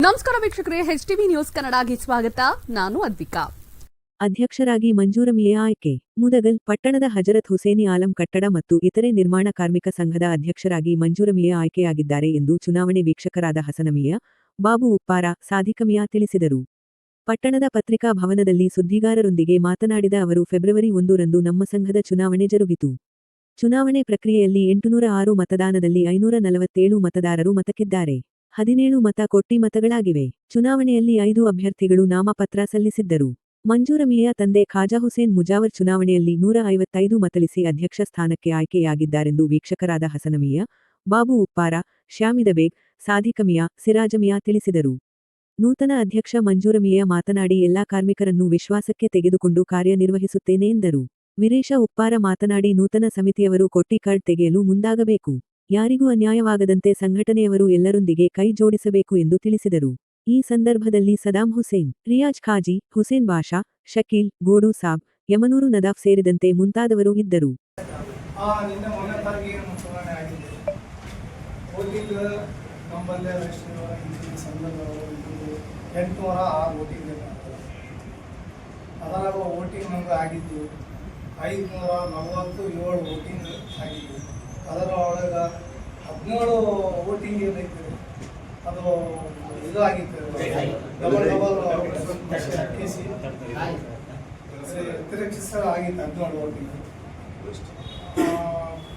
ನಮಸ್ಕಾರ ವೀಕ್ಷಕರೇ H TV news ಕನ್ನಡಗೆ ಸ್ವಾಗತ. ನಾನು ಅದ್ವಿಕಾ. ಅಧ್ಯಕ್ಷರಾಗಿ ಮಂಜೂರಮಿಯೇ ಆಯ್ಕೆ ಮುದಗಲ್, ಪಟ್ಟಣದ ಹಜರತ್ ಹುಸೇನಿ ಆಲಂ ಕಟ್ಟಡ ಮತ್ತು ಇತರೆ ನಿರ್ಮಾಣ ಕಾರ್ಮಿಕ ಸಂಘದ ಅಧ್ಯಕ್ಷರಾಗಿ ಮಂಜೂರಮಿಯೇ ಆಯ್ಕೆಯಾಗಿದ್ದಾರೆ ಎಂದು ಚುನಾವಣೆ ವೀಕ್ಷಕರಾದ ಹಸನಮಿಯ, ಬಾಬು ಉಪ್ಪಾರ ಸಾಧಿಕಮಿಯಾ ತಿಳಿಸಿದರು. ಪಟ್ಟಣದ ಪತ್ರಿಕಾ ಭವನದಲ್ಲಿ ಸುದ್ದಿಗಾರರೊಂದಿಗೆ ಮಾತನಾಡಿದ ಅವರು, ಫೆಬ್ರವರಿ ಒಂದರಂದು ನಮ್ಮ ಸಂಘದ ಚುನಾವಣೆ ಜರುಗಿತು. ಚುನಾವಣೆ ಪ್ರಕ್ರಿಯೆಯಲ್ಲಿ ಎಂಟುನೂರ ಆರು ಮತದಾನದಲ್ಲಿ ಐನೂರ ನಲವತ್ತೇಳು ಮತದಾರರು ಮತಕ್ಕಿದ್ದಾರೆ. ಹದಿನೇಳು ಮತ ಕೊಟ್ಟಿ ಮತಗಳಾಗಿವೆ. ಚುನಾವಣೆಯಲ್ಲಿ ಐದು ಅಭ್ಯರ್ಥಿಗಳು ನಾಮಪತ್ರ ಸಲ್ಲಿಸಿದ್ದರು. ಮಂಜೂರಮಿಯ ತಂದೆ ಖಾಜಾ ಹುಸೇನ್ ಮುಜಾವರ್ ಚುನಾವಣೆಯಲ್ಲಿ ನೂರ ಐವತ್ತೈದು ಮತಳಿಸಿ ಅಧ್ಯಕ್ಷ ಸ್ಥಾನಕ್ಕೆ ಆಯ್ಕೆಯಾಗಿದ್ದಾರೆಂದು ವೀಕ್ಷಕರಾದ ಹಸನಮಿಯ, ಬಾಬು ಉಪ್ಪಾರ ಶ್ಯಾಮಿದ ಬೇಗ್ ಸಾಧಿಕಮಿಯಾ, ಸಿರಾಜಮಿಯಾ ತಿಳಿಸಿದರು. ನೂತನ ಅಧ್ಯಕ್ಷ ಮಂಜೂರಮಿಯ ಮಾತನಾಡಿ ಎಲ್ಲಾ ಕಾರ್ಮಿಕರನ್ನು ವಿಶ್ವಾಸಕ್ಕೆ ತೆಗೆದುಕೊಂಡು ಕಾರ್ಯನಿರ್ವಹಿಸುತ್ತೇನೆ ಎಂದರು. ವೀರೇಶ ಉಪ್ಪಾರ ಮಾತನಾಡಿ ನೂತನ ಸಮಿತಿಯವರು ಕೊಟ್ಟಿ ಕಾರ್ಡ್ ತೆಗೆಯಲು ಮುಂದಾಗಬೇಕು. ಯಾರಿಗೂ ಅನ್ಯಾಯವಾಗದಂತೆ ಸಂಘಟನೆಯವರು ಎಲ್ಲರೊಂದಿಗೆ ಕೈ ಜೋಡಿಸಬೇಕು ಎಂದು ತಿಳಿಸಿದರು. ಈ ಸಂದರ್ಭದಲ್ಲಿ ಸದಾಂ ಹುಸೇನ್, ರಿಯಾಜ್ ಖಾಜಿ, ಹುಸೇನ್ ಬಾಷಾ, ಶಕೀಲ್, ಗೋಡು ಸಾಬ್, ಯಮನೂರು ನದಾಫ್ ಸೇರಿದಂತೆ ಮುಂತಾದವರು ಇದ್ದರು. ನಮ್ಮಲ್ಲೇ ಎಷ್ಟು ಈ ಸಂದರ್ಭ ಎಂಟುನೂರ ಆರು ವೋಟಿಂಗ್ ಅದರಾಗ ವೋಟಿಂಗ್ ನಮ್ಗೆ ಆಗಿದ್ದು, ಐದುನೂರ ನಲವತ್ತು ಏಳು ವೋಟಿಂಗ್ ಆಗಿದ್ದು, ಅದರ ಒಳಗೆ ಹದಿನೇಳು ವೋಟಿಂಗ್ ಏನೈತೆ ಅದು ಇದು ಆಗಿತ್ತು. ಡಬಲ್ ಡಬಲ್ ತಿರಕ್ಷಿಸ ಆಗಿತ್ತು ಹದಿನೇಳು ವೋಟಿಂಗ್.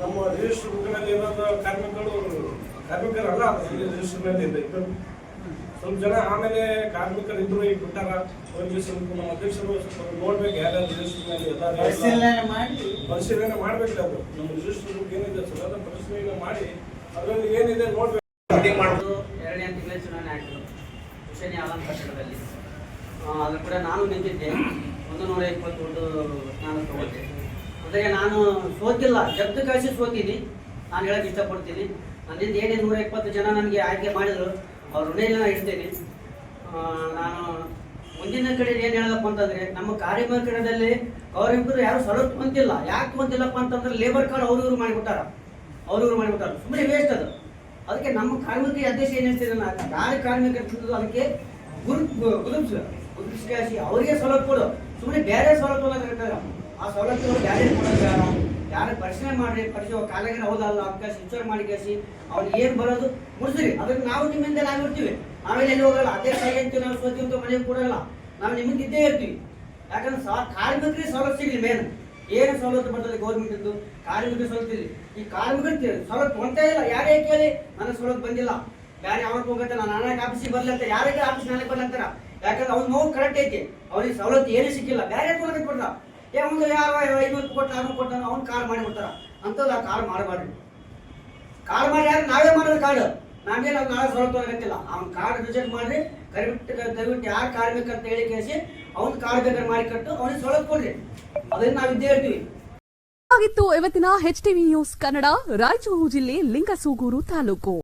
ನಮ್ಮ ರಿಜಿಸ್ಟರ್ ಬುಕ್ನಲ್ಲಿ ಇರೋದು ಕಾರ್ಮಿಕರು ಕಾರ್ಮಿಕರಲ್ಲ ರಿಜಿಸ್ಟರ್ನಲ್ಲಿ ಇದೆ ಇಬ್ಬರು. ಸ್ವಲ್ಪ ಜನ ಆಮೇಲೆ ಕಾರ್ಮಿಕರು ಇದ್ರು ಈಗ ಬಿಟ್ಟಾರ. ಒಂದು ಸ್ವಲ್ಪ ನಮ್ಮ ಅಧ್ಯಕ್ಷರು ಸ್ವಲ್ಪ ನೋಡ್ಬೇಕು ಯಾರ್ಯಾರು ರಿಜಿಸ್ಟರ್ನಲ್ಲಿ ಎಲ್ಲ. ಪರಿಶೀಲನೆ ಮಾಡ್ಬೇಕು ಅದು. ನಮ್ಮ ರಿಜಿಸ್ಟರ್ ಬುಕ್ ಏನಿದೆ ಸರ್ ಅದನ್ನ ಪರಿಶೀಲನೆ ಮಾಡಿ. ಅದರಲ್ಲಿ ಏನಿದೆ ನೋಡ್ಬೇಕು. ಎರಡನೇ ತಿಂಗಳ ಚುನಾವಣೆ ಆಯಿತು. ಕಟ್ಟಡದಲ್ಲಿ ಅದ್ರ ಕೂಡ ನಾನು ನಿಂತಿದ್ದೆ. ಒಂದು ನೂರ ಇಪ್ಪತ್ತು ನಾನು ತಗೊಂಡೆ ಅಂದರೆ ನಾನು ಸೋತಿಲ್ಲ ಜಬ್ದು ಕಳಿಸಿ ಸೋತೀನಿ ನಾನು ಹೇಳಕ್ಕೆ ಇಷ್ಟಪಡ್ತೀನಿ. ನನ್ನಿಂದ ಏನೇ ನೂರ ಇಪ್ಪತ್ತು ಜನ ನನಗೆ ಆಯ್ಕೆ ಮಾಡಿದ್ರು, ಅವ್ರ ಋಣ ಇಡ್ತೀನಿ. ನಾನು ಮುಂದಿನ ಕಡೆ ಏನು ಹೇಳದಪ್ಪ ಅಂತಂದ್ರೆ, ನಮ್ಮ ಕಾರ್ಮಿಕರಲ್ಲಿ ಅವರಿಬ್ಬರು ಯಾರು ಸರತ್ ಬಂತಿಲ್ಲ ಯಾಕೆ ಬಂತಿಲ್ಲಪ್ಪ ಅಂತಂದ್ರೆ ಲೇಬರ್ ಕಾರ್ಡ್ ಅವ್ರು ಇವ್ರು ಮಾಡಿಬಿಟ್ಟಾರ ಅವ್ರು ಇವ್ರು ಮಾಡಿಬಿಟ್ಟಾರ ಸುಮ್ಮನೆ ವೇಸ್ಟ್ ಅದು. ಅದಕ್ಕೆ ನಮ್ಮ ಕಾರ್ಮಿಕರಿಗೆ ಅಧ್ಯಕ್ಷ ಏನು ಹೇಳ್ತಿದ್ರೆ ನಾನು ಯಾರು ಕಾರ್ಮಿಕರು ಇರ್ತಿದ್ರು ಅದಕ್ಕೆ ಗುರು ಗುರುತಿಸ ಗುರುಪ್ಸಿ ಅವರಿಗೆ ಸವಲತ್ತು ಕೊಡು. ಸುಮ್ಮನೆ ಬೇರೆ ಸವಲತ್ತು ಅನ್ನೋದು ಆ ಸವಲತ್ತುಗಳು ಯಾರಿಗೆ ಕೊಡೋದು ಯಾರು ಯಾರು ಪರಿಶೀಲನೆ ಮಾಡಿ ಪರಿಶೀಲ ಕಾಲೇಜಿನ ಹೌದಲ್ಲ ಅವಕಾಶ ವಿಚಾರ ಮಾಡಿ ಕಳಿಸಿ ಅವ್ರಿಗೆ ಏನು ಬರೋದು ಮುಡಿಸ್ರಿ ಅದಕ್ಕೆ ನಾವು ನಿಮ್ಮಿಂದ ಆಗಿರ್ತೀವಿ ಆಮೇಲೆ ಎಲ್ಲಿ ಹೋಗಲ್ಲ? ಅಧ್ಯಕ್ಷ ಹೇಳ್ತೀವಿ ನಾವು ಸೋತೀವಿ ಅಂತ ಮನೆಗೆ ಕೊಡೋಲ್ಲ. ನಾವು ನಿಮ್ಮಿಂದ ಇದ್ದೇ ಇರ್ತೀವಿ. ಯಾಕಂದ್ರೆ ಸಾ ಕಾರ್ಮಿಕರಿಗೆ ಸವಲತ್ತು ಸಿಗಲಿ ಮೇನ್ ಏನು ಸವಲತ್ತು ಬರ್ತದೆ ಗೌರ್ಮೆಂಟ್ ಇದ್ದು ಕಾರ್ಮಿಕರಿಗೆ ಸವಲತ್ತು ಇಲ್ಲ ಈ ಕಾರ್ಮಿಕರು ಸವಲತ್ತು ಹೊಂಟೇ ಇಲ್ಲ. ಯಾರೇ ಕೇಳಿ, ನನಗೆ ಸವಲತ್ತು ಬಂದಿಲ್ಲ. ಯಾರು ಯಾವಾಗ ಹೋಗತ್ತೆ? ನಾನು ನನಗೆ ಆಫೀಸಿಗೆ ಬರಲಿ ಅಂತ ಯಾರಿಗೆ ಆಫೀಸ್ ನಾಳೆ ಬರ್ಲಂತಾರ ಯಾಕಂದ್ರೆ ಅವ್ನು ನೋವು ಕರೆಕ್ಟ್ ಐತಿ. ಅವ್ರಿಗೆ ಸವಲತ್ತು ಏನೂ ಸಿಕ್ಕಿಲ್ಲ. ಬೇರೆ ಕೊಡ್ರ ಏ, ಒಂದು ಯಾರು ಐನೂರು ಕೊಟ್ಟು, ಆರ್ನೂರು ಕೊಟ್ಟ ಅವ್ನು ಕಾರ್ ಮಾಡಿಬಿಡ್ತಾರ ಅಂಥದ್ದು ಆ ಕಾರ್ ಮಾಡಬಾರ್ದು. ಕಾರ್ ಮಾಡಿ ಯಾರು ನಾವೇ ಮಾಡೋದು ಕಾರ್ಡ್ ನಾನೇ ನಾವು ನಾಳೆ ಸ್ವಲ್ಪ ಆಗತ್ತಿಲ್ಲ ಅವ್ನ ಕಾರ್ಡ್ ರಿಜೆಕ್ಟ್ ಮಾಡಿ ಕರಿಬಿಟ್ಟು, ದಯವಿಟ್ಟು ಯಾರು ಕಾರ್ ಬೇಕಂತ ಹೇಳಿ ಕೇಳಿಸಿ, ಅವ್ನ ಕಾರ್ ಬೇಕಾದ್ರೆ ಮಾಡಿ ಕಟ್ಟು, ಅವ್ನಿಗೆ ಕೊಡ್ರಿ. ಅದನ್ನ ನಾವು ಇದ್ದೇ ಇರ್ತೀವಿ. ಆಗಿತ್ತು ಇವತ್ತಿನ H TV news Kannada, Raichur ಜಿಲ್ಲೆ, ಲಿಂಗಸೂಗೂರು ತಾಲೂಕು.